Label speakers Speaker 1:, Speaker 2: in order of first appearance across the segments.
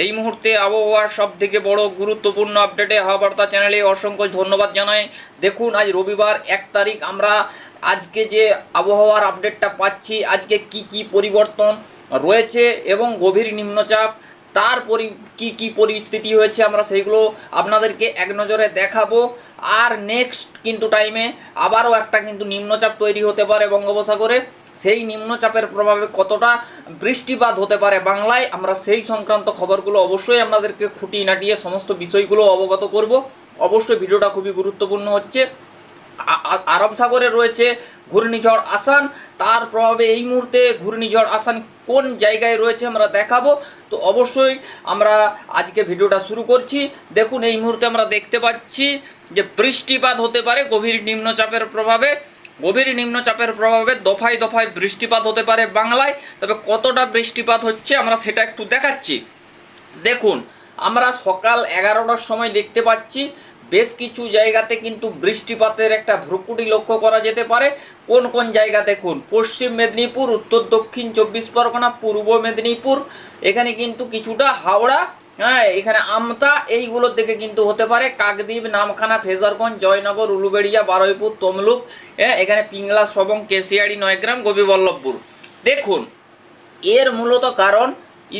Speaker 1: এই মুহূর্তে আবহাওয়ার সব থেকে বড় গুরুত্বপূর্ণ আপডেটে হাওয়াবার্তা চ্যানেলে অসংখ্য ধন্যবাদ জানাই। দেখুন, আজ রবিবার এক তারিখ আমরা আজকে যে আবহাওয়ার আপডেটটা পাচ্ছি, আজকে কি কি পরিবর্তন রয়েছে এবং গভীর নিম্নচাপ, তার পরি, কি কি পরিস্থিতি হয়েছে আমরা সেইগুলো আপনাদেরকে এক নজরে দেখাবো। আর নেক্সট কিন্তু টাইমে আবারও একটা কিন্তু নিম্নচাপ তৈরি হতে পারে বঙ্গোপসাগরে। সেই নিম্নচাপের প্রভাবে কতটা বৃষ্টিপাত হতে পারে বাংলায়, আমরা সেই সংক্রান্ত খবরগুলো অবশ্যই আপনাদেরকে খুঁটিয়ে নাটিয়ে সমস্ত বিষয়গুলো অবগত করব। অবশ্যই ভিডিওটা খুবই গুরুত্বপূর্ণ হচ্ছে। আরব সাগরে রয়েছে ঘূর্ণিঝড় আসান, তার প্রভাবে এই মুহূর্তে ঘূর্ণিঝড় আসান কোন জায়গায় রয়েছে আমরা দেখাবো। তো অবশ্যই আমরা আজকে ভিডিওটা শুরু করছি। দেখুন, এই মুহূর্তে আমরা দেখতে পাচ্ছি যে বৃষ্টিপাত হতে পারে গভীর নিম্নচাপের প্রভাবে। গভীর নিম্নচাপের প্রভাবে দফায় দফায় বৃষ্টিপাত হতে পারে বাংলায়, তবে কতটা বৃষ্টিপাত হচ্ছে আমরা সেটা একটু দেখাচ্ছি। দেখুন, আমরা সকাল এগারোটার সময় দেখতে পাচ্ছি বেশ কিছু জায়গাতে কিন্তু বৃষ্টিপাতের একটা ভ্রুকুটি লক্ষ্য করা যেতে পারে। কোন কোন জায়গা দেখুন, পশ্চিম মেদিনীপুর, উত্তর দক্ষিণ চব্বিশ পরগনা, পূর্ব মেদিনীপুর, এখানে কিন্তু কিছুটা হাওড়া হ্যাঁ এখানে আমতা, এইগুলোর দিকে কিন্তু হতে পারে কাকদ্বীপ, নামখানা, ফেজারগঞ্জ, জয়নগর, উলুবেড়িয়া, বারুইপুর, তমলুক হ্যাঁ এখানে পিংলা, সবং কেশিয়াড়ি নয়গ্রাম গোপীবল্লভপুর দেখুন, এর মূলত কারণ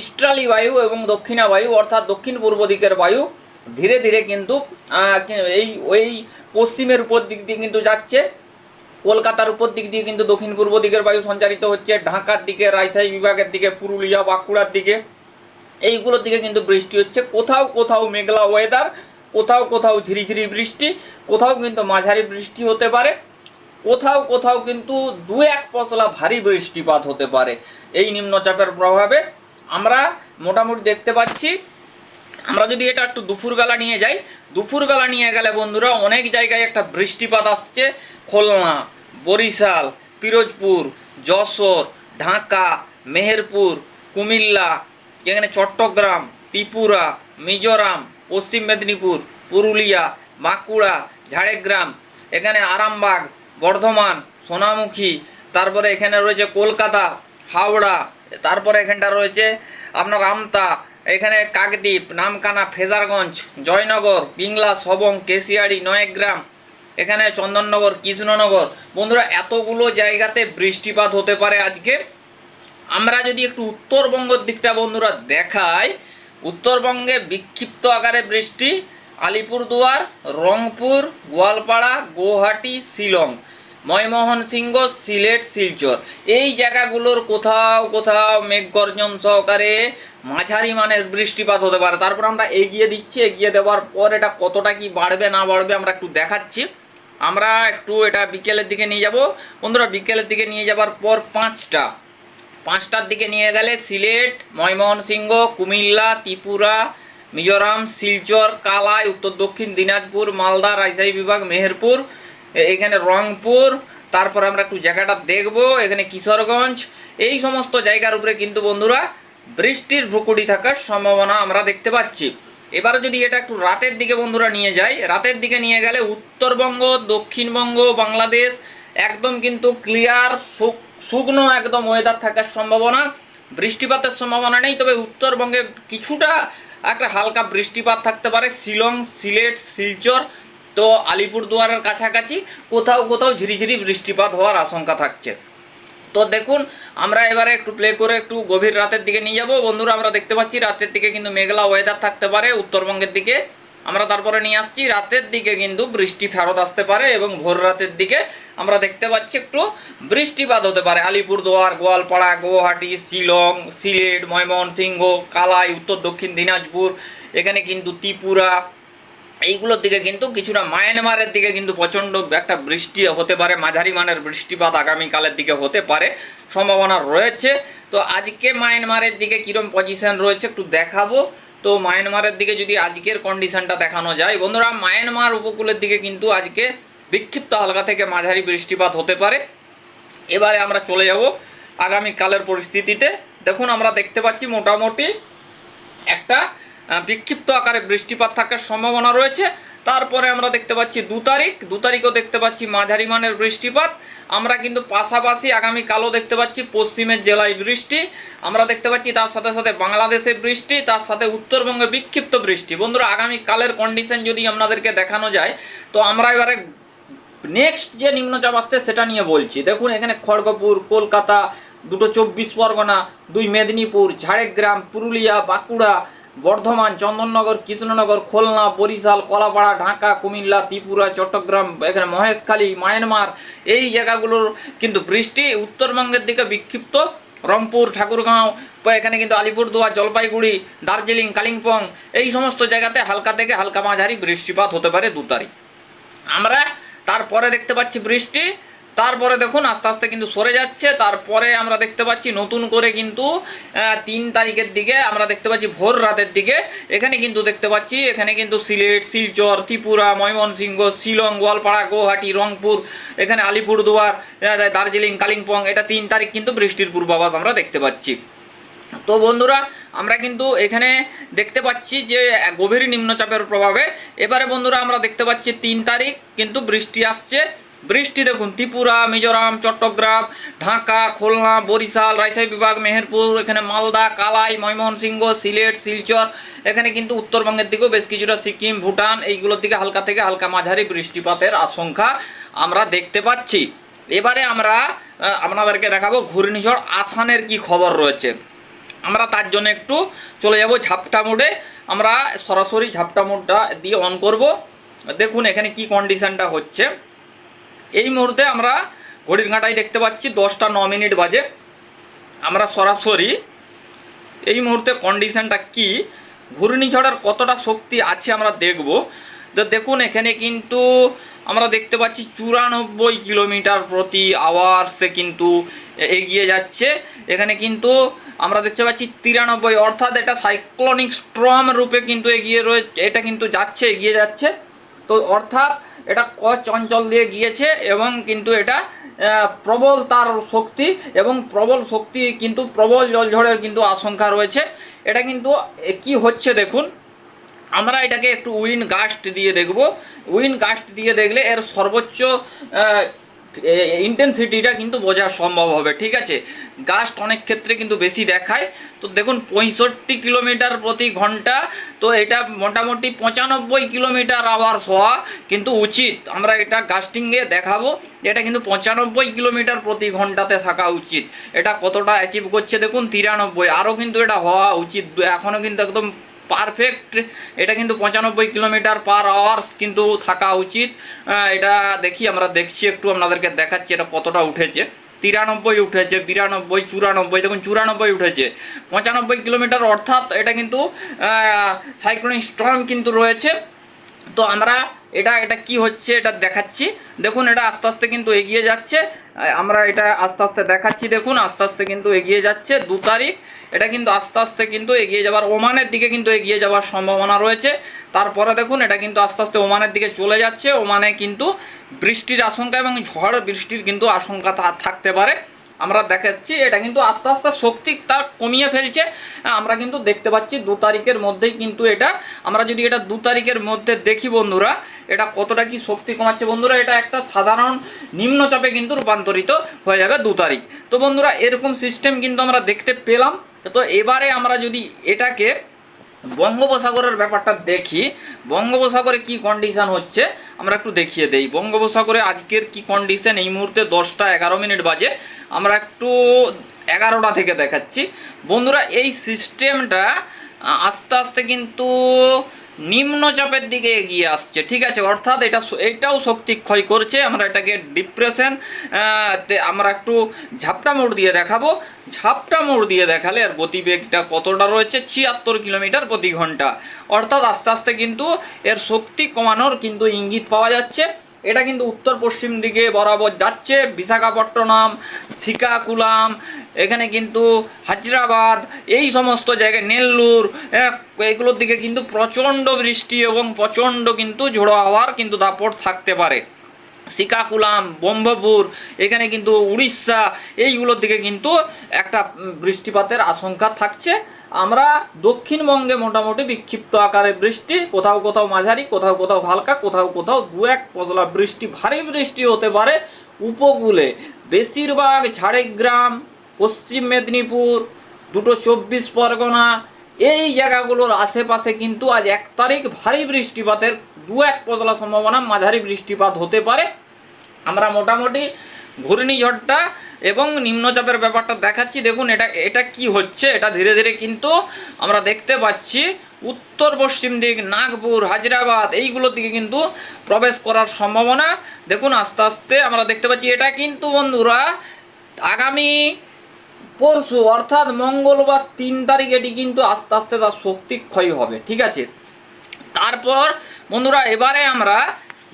Speaker 1: ইস্ট্রালি বায়ু এবং দক্ষিণা বায়ু, অর্থাৎ দক্ষিণ পূর্ব দিকের বায়ু, ধীরে ধীরে কিন্তু এই, ওই পশ্চিমের উপর দিক দিয়ে কিন্তু যাচ্ছে। কলকাতার উপর দিক দিয়ে কিন্তু দক্ষিণ পূর্ব দিকের বায়ু সঞ্চারিত হচ্ছে, ঢাকার দিকে, রাজশাহী বিভাগের দিকে, পুরুলিয়া, বাঁকুড়ার দিকে। এইগুলোর দিকে কিন্তু বৃষ্টি হচ্ছে। কোথাও কোথাও মেঘলা ওয়েদার কোথাও কোথাও ঝিরিঝিরি বৃষ্টি, কোথাও কিন্তু মাঝারি বৃষ্টি হতে পারে। কোথাও কোথাও কিন্তু দু এক পশলা ভারী বৃষ্টিপাত হতে পারে এই নিম্নচাপের প্রভাবে। আমরা মোটামুটি দেখতে পাচ্ছি, আমরা যদি এটা একটু দুপুরবেলা নিয়ে যাই, দুপুরবেলা নিয়ে গেলে বন্ধুরা অনেক জায়গায় একটা বৃষ্টিপাত আসছে। খুলনা, বরিশাল, পিরোজপুর, যশোর, ঢাকা, মেহেরপুর, কুমিল্লা এখানে চট্টগ্রাম, ত্রিপুরা, মিজোরাম, পশ্চিম মেদিনীপুর, পুরুলিয়া, বাঁকুড়া, ঝাড়গ্রাম, এখানে আরামবাগ, বর্ধমান, সোনামুখী, তারপরে এখানে রয়েছে কলকাতা, হাওড়া, তারপরে এখানটা রয়েছে আপনার আমতা, এখানে কাকদ্বীপ, নামকানা, ফেজারগঞ্জ, জয়নগর, বিংলা, সবং, কেশিয়াড়ি, নয়গ্রাম, এখানে চন্দননগর, কৃষ্ণনগর। বন্ধুরা, এতগুলো জায়গাতে বৃষ্টিপাত হতে পারে আজকে। আমরা যদি একটু উত্তরবঙ্গের দিকটা বন্ধুরা দেখাই, উত্তরবঙ্গে বিক্ষিপ্ত আকারে বৃষ্টি, আলিপুরদুয়ার, রংপুর, গোয়ালপাড়া গুয়াহাটি শিলং, ময়মোহন সিংহ, সিলেট, শিলচর। এই জায়গাগুলোর কোথাও কোথাও মেঘগর্জন সহকারে মাঝারি মানের বৃষ্টিপাত হতে পারে। তারপর আমরা এগিয়ে দিচ্ছি, এগিয়ে দেওয়ার পর এটা কতটা কি বাড়বে না বাড়বে আমরা একটু দেখাচ্ছি। আমরা একটু এটা বিকেলের দিকে নিয়ে যাব। বন্ধুরা, বিকেলের দিকে নিয়ে যাবার পর পাঁচটা পাঁচটার দিকে নিয়ে গেলে সিলেট ময়মোহন সিংহ কুমিল্লা, ত্রিপুরা, মিজোরাম, শিলচর, কালাই, উত্তর দক্ষিণ, দিনাজপুর, মালদা, রাজশাহী বিভাগ, মেহেরপুর এখানে রংপুর, তারপর আমরা একটু জায়গাটা দেখব, এখানে কিশোরগঞ্জ, এই সমস্ত জায়গার উপরে কিন্তু বন্ধুরা বৃষ্টির ভ্রুকুটি থাকার সম্ভাবনা আমরা দেখতে পাচ্ছি। এবারে যদি এটা একটু রাতের দিকে বন্ধুরা নিয়ে যাই, রাতের দিকে নিয়ে গেলে উত্তরবঙ্গ, দক্ষিণবঙ্গ, বাংলাদেশ একদম কিন্তু ক্লিয়ার শুকনো একদম ওয়েদার থাকার সম্ভাবনা, বৃষ্টিপাতের সম্ভাবনা নেই, তবে উত্তরবঙ্গে কিছুটা একটা হালকা বৃষ্টিপাত থাকতে পারে, শিলং, সিলেট, শিলচর, তো আলিপুরদুয়ারের কাছাকাছি, কোথাও কোথাও ঝিরিঝিরি বৃষ্টিপাত হওয়ার আশঙ্কা থাকছে। তো দেখুন, আমরা এবারে একটু প্লে করে একটু গভীর রাতের দিকে নিয়ে যাব। বন্ধুরা, আমরা দেখতে পাচ্ছি রাতের দিকে কিন্তু মেঘলা ওয়েদার থাকতে পারে, উত্তরবঙ্গের দিকে আমরা তারপরে নিয়ে আসছি। রাতের দিকে কিন্তু বৃষ্টি ফেরত আসতে পারে এবং ভোর রাতের দিকে আমরা দেখতে পাচ্ছি একটু বৃষ্টিপাত হতে পারে। আলিপুরদুয়ার, গোয়ালপাড়া, গুয়াহাটি, শিলং, সিলেট, ময়মনসিংহ, কালাই, উত্তর দক্ষিণ দিনাজপুর, এখানে কিন্তু ত্রিপুরা, এইগুলোর দিকে কিন্তু কিছুটা মায়ানমারের দিকে কিন্তু প্রচণ্ড একটা বৃষ্টি হতে পারে, মাঝারি মানের বৃষ্টিপাত আগামীকালের দিকে হতে পারে, সম্ভাবনা রয়েছে। তো আজকে মায়ানমারের দিকে কীরকম পজিশন রয়েছে একটু দেখাবো। তো মায়ানমারের দিকে যদি আজকের কন্ডিশনটা দেখানো যায়, বন্ধুরা, মায়ানমার উপকূলের দিকে কিন্তু আজকে বিক্ষিপ্ত হালকা থেকে মাঝারি বৃষ্টিপাত হতে পারে। এবারে আমরা চলে যাব আগামীকালের পরিস্থিতিতে। দেখুন, আমরা দেখতে পাচ্ছি মোটামুটি একটা বিক্ষিপ্ত আকারে বৃষ্টিপাত থাকার সম্ভাবনা রয়েছে। তারপরে আমরা দেখতে পাচ্ছি দু তারিখ। দু তারিখও দেখতে পাচ্ছি মাঝারি মানের বৃষ্টিপাত। আমরা কিন্তু পাশাপাশি আগামী কালও দেখতে পাচ্ছি পশ্চিমের জেলায় বৃষ্টি। আমরা দেখতে পাচ্ছি তার সাথে সাথে বাংলাদেশে বৃষ্টি, তার সাথে উত্তরবঙ্গে বিক্ষিপ্ত বৃষ্টি। বন্ধুরা আগামী কালের কন্ডিশন যদি আপনাদেরকে দেখানো যায়, তো আমরা এবারে নেক্সট যে নিম্নচাপ আসছে সেটা নিয়ে বলছি। দেখুন, এখানে খড়গপুর, কলকাতা, দুটো চব্বিশ পরগনা, দুই মেদিনীপুর, ঝাড়গ্রাম, পুরুলিয়া, বাঁকুড়া বর্ধমান, চন্দননগর, কৃষ্ণনগর, খুলনা, বরিশাল, কলাপাড়া, ঢাকা, কুমিল্লা, ত্রিপুরা, চট্টগ্রাম, এখানে মহেশখালী, মায়ানমার, এই জায়গাগুলোর কিন্তু বৃষ্টি উত্তরবঙ্গের দিকে বিক্ষিপ্ত। রংপুর, ঠাকুরগাঁও, এখানে কিন্তু আলিপুরদুয়ার, জলপাইগুড়ি, দার্জিলিং, কালিম্পং, এই সমস্ত জায়গাতে হালকা থেকে হালকা মাঝারি বৃষ্টিপাত হতে পারে দু তারিখ। আমরা তারপরে দেখতে পাচ্ছি বৃষ্টি। তারপরে দেখুন, আস্তে আস্তে কিন্তু সরে যাচ্ছে। তারপরে আমরা দেখতে পাচ্ছি নতুন করে কিন্তু তিন তারিখের দিকে আমরা দেখতে পাচ্ছি ভোর রাতের দিকে। এখানে কিন্তু দেখতে পাচ্ছি, এখানে কিন্তু সিলেট, শিলচর, ত্রিপুরা, ময়মনসিংহ, শিলং, গোয়ালপাড়া গুয়াহাটি রংপুর, এখানে আলিপুরদুয়ার দার্জিলিং, কালিম্পং, এটা তিন তারিখ কিন্তু বৃষ্টির পূর্বাভাস আমরা দেখতে পাচ্ছি। তো বন্ধুরা, আমরা কিন্তু এখানে দেখতে পাচ্ছি যে, গভীর নিম্নচাপের প্রভাবে। এবারে বন্ধুরা, আমরা দেখতে পাচ্ছি তিন তারিখ কিন্তু বৃষ্টি আসছে। বৃষ্টি দেখুন, ত্রিপুরা, মিজোরাম, চট্টগ্রাম, ঢাকা, খুলনা, বরিশাল, রাজশাহী বিভাগ, মেহেরপুর, এখানে মালদা, কালাই, ময়মনসিংহ, সিলেট, শিলচর, এখানে কিন্তু উত্তরবঙ্গের দিকেও বেশ কিছুটা সিকিম, ভুটান, এইগুলোর দিকে হালকা থেকে হালকা মাঝারি বৃষ্টিপাতের আশঙ্কা আমরা দেখতে পাচ্ছি। এবারে আমরা আপনাদেরকে দেখাবো ঘূর্ণিঝড় আসানের কি খবর রয়েছে। আমরা তার জন্য একটু চলে যাব ঝাপটা মোডে। আমরা সরাসরি ঝাপটা মোডটা দিয়ে অন করব। দেখুন এখানে কি কন্ডিশনটা হচ্ছে। এই মুহূর্তে আমরা ঘড়ির কাঁটায় দেখতে পাচ্ছি দশটা ন মিনিট বাজে। আমরা সরাসরি এই মুহূর্তে কন্ডিশনটা কি? ঘূর্ণিঝড়ের কতটা শক্তি আছে আমরা দেখব। তো দেখুন, এখানে কিন্তু আমরা দেখতে পাচ্ছি চুরানব্বই কিলোমিটার প্রতি আওয়ার্সে কিন্তু এগিয়ে যাচ্ছে। এখানে কিন্তু আমরা দেখতে পাচ্ছি তিরানব্বই, অর্থাৎ এটা সাইক্লোনিক স্ট্রম রূপে কিন্তু এগিয়ে রয়ে, এটা কিন্তু যাচ্ছে, এগিয়ে যাচ্ছে। তো অর্থাৎ এটা কচ অঞ্চল দিয়ে গিয়েছে এবং কিন্তু এটা প্রবল তার শক্তি এবং প্রবল শক্তি কিন্তু প্রবল জলঝড়ের কিন্তু আশঙ্কা রয়েছে। এটা কিন্তু কি হচ্ছে দেখুন, আমরা এটাকে একটু উইন গাস্ট দিয়ে দেখব। উইন গাস্ট দিয়ে দেখলে এর সর্বোচ্চ ইন্টেন্সিটিটা কিন্তু বোঝা সম্ভব হবে, ঠিক আছে? গাস্ট অনেক ক্ষেত্রে কিন্তু বেশি দেখায়। তো দেখুন, পঁয়ষট্টি কিলোমিটার প্রতি ঘণ্টা, তো এটা মোটামুটি পঁচানব্বই কিলোমিটার আওয়ার্স হওয়া কিন্তু উচিত। আমরা এটা গাস্টিংয়ে দেখাবো এটা কিন্তু পঁচানব্বই কিলোমিটার প্রতি ঘন্টাতে থাকা উচিত। এটা কতটা অ্যাচিভ করছে, দেখুন, তিরানব্বই। আরও কিন্তু এটা হওয়া উচিত। এখনও কিন্তু একদম পারফেক্ট এটা কিন্তু পঁচানব্বই কিলোমিটার পার আওয়ার্স কিন্তু থাকা উচিত। এটা দেখি, আমরা দেখছি, একটু আপনাদেরকে দেখাচ্ছি এটা কতটা উঠেছে। তিরানব্বই উঠেছে, বিরানব্বই, চুরানব্বই, দেখুন, চুরানব্বই উঠেছে। পঁচানব্বই কিলোমিটার, অর্থাৎ এটা কিন্তু সাইক্লোনিক স্ট্রং কিন্তু রয়েছে। তো আমরা এটা এটা কি হচ্ছে এটা দেখাচ্ছি। দেখুন, এটা আস্তে আস্তে কিন্তু এগিয়ে যাচ্ছে। আমরা এটা আস্তে আস্তে দেখাচ্ছি, দেখুন, আস্তে আস্তে কিন্তু এগিয়ে যাচ্ছে দু তারিখ। এটা কিন্তু আস্তে আস্তে কিন্তু এগিয়ে যাওয়ার ওমানের দিকে কিন্তু এগিয়ে যাওয়ার সম্ভাবনা রয়েছে। তারপরে দেখুন, এটা কিন্তু আস্তে আস্তে ওমানের দিকে চলে যাচ্ছে। ওমানে কিন্তু বৃষ্টির আশঙ্কা এবং ঝড় বৃষ্টির কিন্তু আশঙ্কা থাকতে পারে। আমরা দেখাচ্ছি এটা কিন্তু আস্তে আস্তে শক্তি তার কমিয়ে ফেলছে। হ্যাঁ, আমরা কিন্তু দেখতে পাচ্ছি দু তারিখের মধ্যেই কিন্তু এটা আমরা যদি এটা দু তারিখের মধ্যে দেখি বন্ধুরা এটা কতটা কি শক্তি কমাচ্ছে বন্ধুরা এটা একটা সাধারণ নিম্নচাপে কিন্তু রূপান্তরিত হয়ে যাবে দু তারিখ। তো বন্ধুরা এরকম সিস্টেম কিন্তু আমরা দেখতে পেলাম। তো এবারে আমরা যদি এটাকে বঙ্গোপসাগরের ব্যাপারটা দেখি। বঙ্গোপসাগরে কি কন্ডিশন হচ্ছে? আমরা একটু দেখিয়ে দেই। বঙ্গোপসাগরে আজকের কি কন্ডিশন এই মুহূর্তে দশটা এগারো মিনিট বাজে। আমরা একটু এগারোটা থেকে দেখাচ্ছি। বন্ধুরা, এই সিস্টেমটা আস্তে আস্তে কিন্তু নিম্নচাপের দিকে এগিয়ে আসছে, ঠিক আছে? অর্থাৎ এটা এটাও শক্তি ক্ষয় করছে। আমরা এটাকে ডিপ্রেশন আমরা একটু ঝাপটা মোড় দিয়ে দেখাবো। ঝাপটা মোড় দিয়ে দেখালে আর গতিবেগটা কতটা রয়েছে? ছিয়াত্তর কিলোমিটার প্রতি ঘণ্টা। অর্থাৎ আস্তে আস্তে কিন্তু এর শক্তি কমানোর কিন্তু ইঙ্গিত পাওয়া যাচ্ছে। এটা কিন্তু উত্তর পশ্চিম দিকে বরাবর যাচ্ছে বিশাখাপট্টনম শ্রীকাকুলাম এখানে কিন্তু হায়দ্রাবাদ এই সমস্ত জায়গায় নেল্লুর আহ, এগুলোর দিকে কিন্তু প্রচণ্ড বৃষ্টি এবং প্রচণ্ড কিন্তু ঝোড়ো হাওয়ার কিন্তু দাপট থাকতে পারে। শ্রীকাকুলাম ব্রহ্মপুর এখানে কিন্তু উড়িষ্যা এইগুলোর দিকে কিন্তু একটা বৃষ্টিপাতের আশঙ্কা থাকছে। আমরা দক্ষিণবঙ্গে মোটামুটি বিক্ষিপ্ত আকারে বৃষ্টি, কোথাও কোথাও মাঝারি, কোথাও কোথাও হালকা, কোথাও কোথাও দু এক পজলা বৃষ্টি, ভারী বৃষ্টি হতে পারে উপকূলে। বেশিরভাগ ঝাড়গ্রাম, পশ্চিম মেদিনীপুর, দুটো চব্বিশ পরগনা, এই জায়গাগুলোর আশেপাশে কিন্তু আজ এক তারিখ ভারী বৃষ্টিপাতের দু এক পজলা সম্ভাবনা মাঝারি বৃষ্টিপাত হতে পারে। আমরা মোটামুটি ঘূর্ণিঝড়টা এবং নিম্নচাপের ব্যাপারটা দেখাচ্ছি। দেখুন, এটা এটা কি হচ্ছে? এটা ধীরে ধীরে কিন্তু আমরা দেখতে পাচ্ছি উত্তর পশ্চিম দিক, নাগপুর, হায়দ্রাবাদ, এইগুলোর দিকে কিন্তু প্রবেশ করার সম্ভাবনা। দেখুন, আস্তে আস্তে আমরা দেখতে পাচ্ছি এটা কিন্তু বন্ধুরা আগামী পরশু, অর্থাৎ মঙ্গলবার তিন তারিখ এটি কিন্তু আস্তে আস্তে তার শক্তি ক্ষয় হবে, ঠিক আছে? তারপর বন্ধুরা এবারে আমরা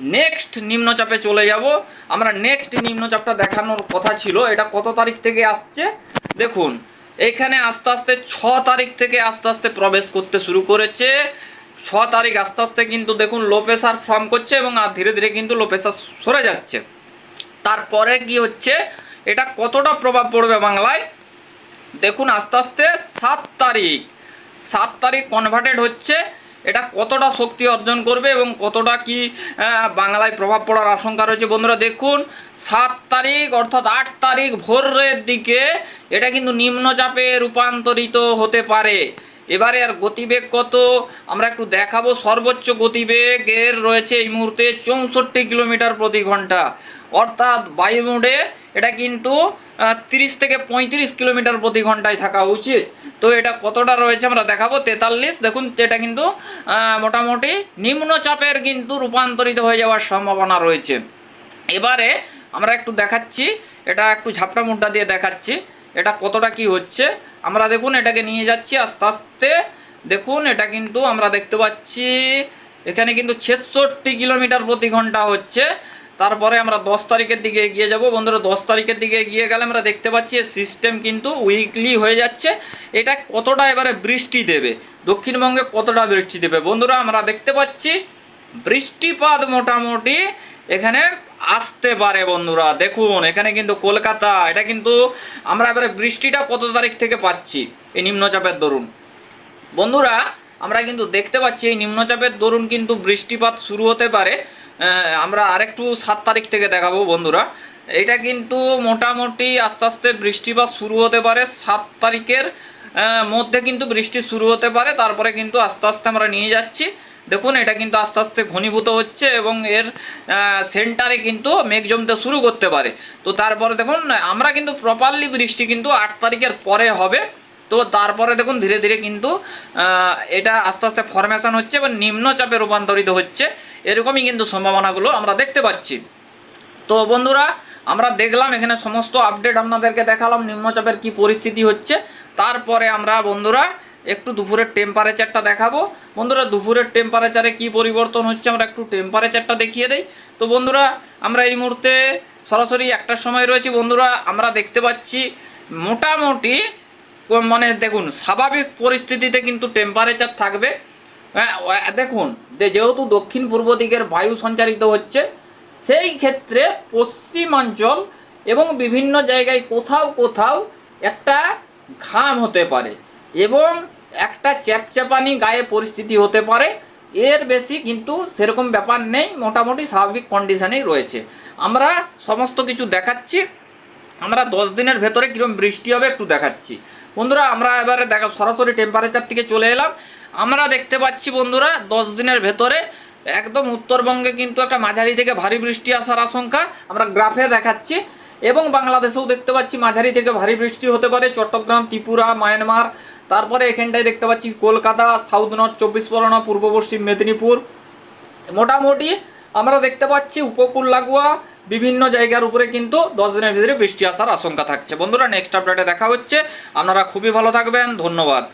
Speaker 1: নেক্সট নিম্নচাপে চলে যাব। আমরা নেক্সট নিম্নচাপটা দেখানোর কথা ছিল। এটা কত তারিখ থেকে আসছে? দেখুন, এখানে আস্তে আস্তে ছ তারিখ থেকে আস্তে আস্তে প্রবেশ করতে শুরু করেছে। ছ তারিখ আস্তে আস্তে কিন্তু দেখুন লো প্রেশার ফর্ম করছে এবং আর ধীরে ধীরে কিন্তু লো প্রেশার সরে যাচ্ছে। তারপরে কি হচ্ছে? এটা কতটা প্রভাব পড়বে বাংলায়? দেখুন, আস্তে আস্তে সাত তারিখ। সাত তারিখ কনভার্টেড হচ্ছে। এটা কতটা শক্তি অর্জন করবে এবং কতটা কি বাংলায় প্রভাব পড়ার আশঙ্কা রয়েছে? বন্ধুরা, দেখুন, সাত তারিখ অর্থাৎ আট তারিখ ভোরের দিকে এটা কিন্তু নিম্নচাপে রূপান্তরিত হতে পারে। এবারে আর গতিবেগ কত? আমরা একটু দেখাবো। সর্বোচ্চ গতিবেগের রয়েছে এই মুহূর্তে চৌষট্টি কিলোমিটার প্রতি ঘণ্টা। অর্থাৎ বায়ুমোডে এটা কিন্তু তিরিশ থেকে পঁয়ত্রিশ কিলোমিটার প্রতি ঘন্টায় থাকা উচিত। তো এটা কতটা রয়েছে আমরা দেখাবো, তেতাল্লিশ। দেখুন, এটা কিন্তু মোটামুটি নিম্নচাপের কিন্তু রূপান্তরিত হয়ে যাওয়ার সম্ভাবনা রয়েছে। এবারে আমরা একটু দেখাচ্ছি, এটা একটু ঝাপটা মুড্ডা দিয়ে দেখাচ্ছি, এটা কতটা কি হচ্ছে। আমরা দেখুন, এটাকে নিয়ে যাচ্ছি আস্তে আস্তে। দেখুন, এটা কিন্তু আমরা দেখতে পাচ্ছি, এখানে কিন্তু ছেষট্টি কিলোমিটার প্রতি ঘণ্টা হচ্ছে। তারপরে আমরা দশ তারিখের দিকে এগিয়ে যাব। বন্ধুরা, দশ তারিখের দিকে এগিয়ে গেলে আমরা দেখতে পাচ্ছি সিস্টেম কিন্তু উইকলি হয়ে যাচ্ছে। এটা কতটা এবারে বৃষ্টি দেবে? দক্ষিণবঙ্গে কতটা বৃষ্টি দেবে? বন্ধুরা, আমরা দেখতে পাচ্ছি বৃষ্টিপাত মোটামুটি এখানে আসতে পারে বন্ধুরা। দেখুন, এখানে কিন্তু কলকাতা, এটা কিন্তু আমরা এবারে বৃষ্টিটা কত তারিখ থেকে পাচ্ছি? এই নিম্নচাপের দরুন। বন্ধুরা, আমরা কিন্তু দেখতে পাচ্ছি এই নিম্নচাপের দরুন কিন্তু বৃষ্টিপাত শুরু হতে পারে। আমরা আরেকটু সাত তারিখ থেকে দেখাবো বন্ধুরা। এটা কিন্তু মোটামুটি আস্তে আস্তে বৃষ্টিপাত শুরু হতে পারে সাত তারিখের মধ্যে কিন্তু বৃষ্টি শুরু হতে পারে, তারপরে কিন্তু আস্তে আস্তে আমরা নিয়ে যাচ্ছি। দেখুন, এটা কিন্তু আস্তে আস্তে ঘনীভূত হচ্ছে এবং এর সেন্টারে কিন্তু মেঘ জমতে শুরু করতে পারে। তো তারপরে দেখুন, আমরা কিন্তু প্রপারলি বৃষ্টি কিন্তু আট তারিখের পরে হবে। তো তারপরে দেখুন ধীরে ধীরে কিন্তু এটা আস্তে আস্তে ফরমেশন হচ্ছে এবং নিম্নচাপে রূপান্তরিত হচ্ছে। এরকমই কিন্তু সম্ভাবনাগুলো আমরা দেখতে পাচ্ছি। তো বন্ধুরা, আমরা দেখলাম এখানে সমস্ত আপডেট আপনাদেরকে দেখালাম, নিম্নচাপের কি পরিস্থিতি হচ্ছে। তারপরে আমরা বন্ধুরা, একটু দুপুরের টেম্পারেচারটা দেখাবো। বন্ধুরা, দুপুরের টেম্পারেচারে কি পরিবর্তন হচ্ছে আমরা একটু টেম্পারেচারটা দেখিয়ে দেই। তো বন্ধুরা, আমরা এই মুহূর্তে সরাসরি একটার সময় রয়েছি। বন্ধুরা, আমরা দেখতে পাচ্ছি মোটামুটি মানে দেখুন স্বাভাবিক পরিস্থিতিতে কিন্তু টেম্পারেচার থাকবে। হ্যাঁ, দেখুন যে- যেহেতু দক্ষিণ পূর্ব দিকের বায়ু সঞ্চারিত হচ্ছে সেই ক্ষেত্রে পশ্চিমাঞ্চল এবং বিভিন্ন জায়গায় কোথাও কোথাও একটা ঘাম হতে পারে এবং একটা চ্যাপচ্যাপানি গায়ে পরিস্থিতি হতে পারে। এর বেশি কিন্তু সেরকম ব্যাপার নেই মোটামুটি স্বাভাবিক কন্ডিশনেই রয়েছে। আমরা সমস্ত কিছু দেখাচ্ছি। আমরা দশ দিনের ভেতরে কীরকম বৃষ্টি হবে একটু দেখাচ্ছি। বন্ধুরা, আমরা এবারে দেখা সরাসরি টেম্পারেচার থেকে চলে এলাম। আমরা দেখতে পাচ্ছি বন্ধুরা, দশ দিনের ভেতরে একদম উত্তরবঙ্গে কিন্তু একটা মাঝারি থেকে ভারী বৃষ্টি আসার আশঙ্কা আমরা গ্রাফে দেখাচ্ছি। এবং বাংলাদেশেও দেখতে পাচ্ছি মাঝারি থেকে ভারী বৃষ্টি হতে পারে, চট্টগ্রাম, ত্রিপুরা, মায়ানমার। তারপরে এখানটায় দেখতে পাচ্ছি কলকাতা সাউথ নর্থ চব্বিশ পরগনা, পূর্ব পশ্চিম মেদিনীপুর। মোটামুটি আমরা দেখতে পাচ্ছি উপকূল লাগোয়া বিভিন্ন জায়গার উপরে কিন্তু দশ দিনের ভিতরে বৃষ্টি আসার আশঙ্কা থাকছে। বন্ধুরা নেক্সট আপডেটে দেখা হচ্ছে। আপনারা খুবই ভালো থাকবেন। ধন্যবাদ।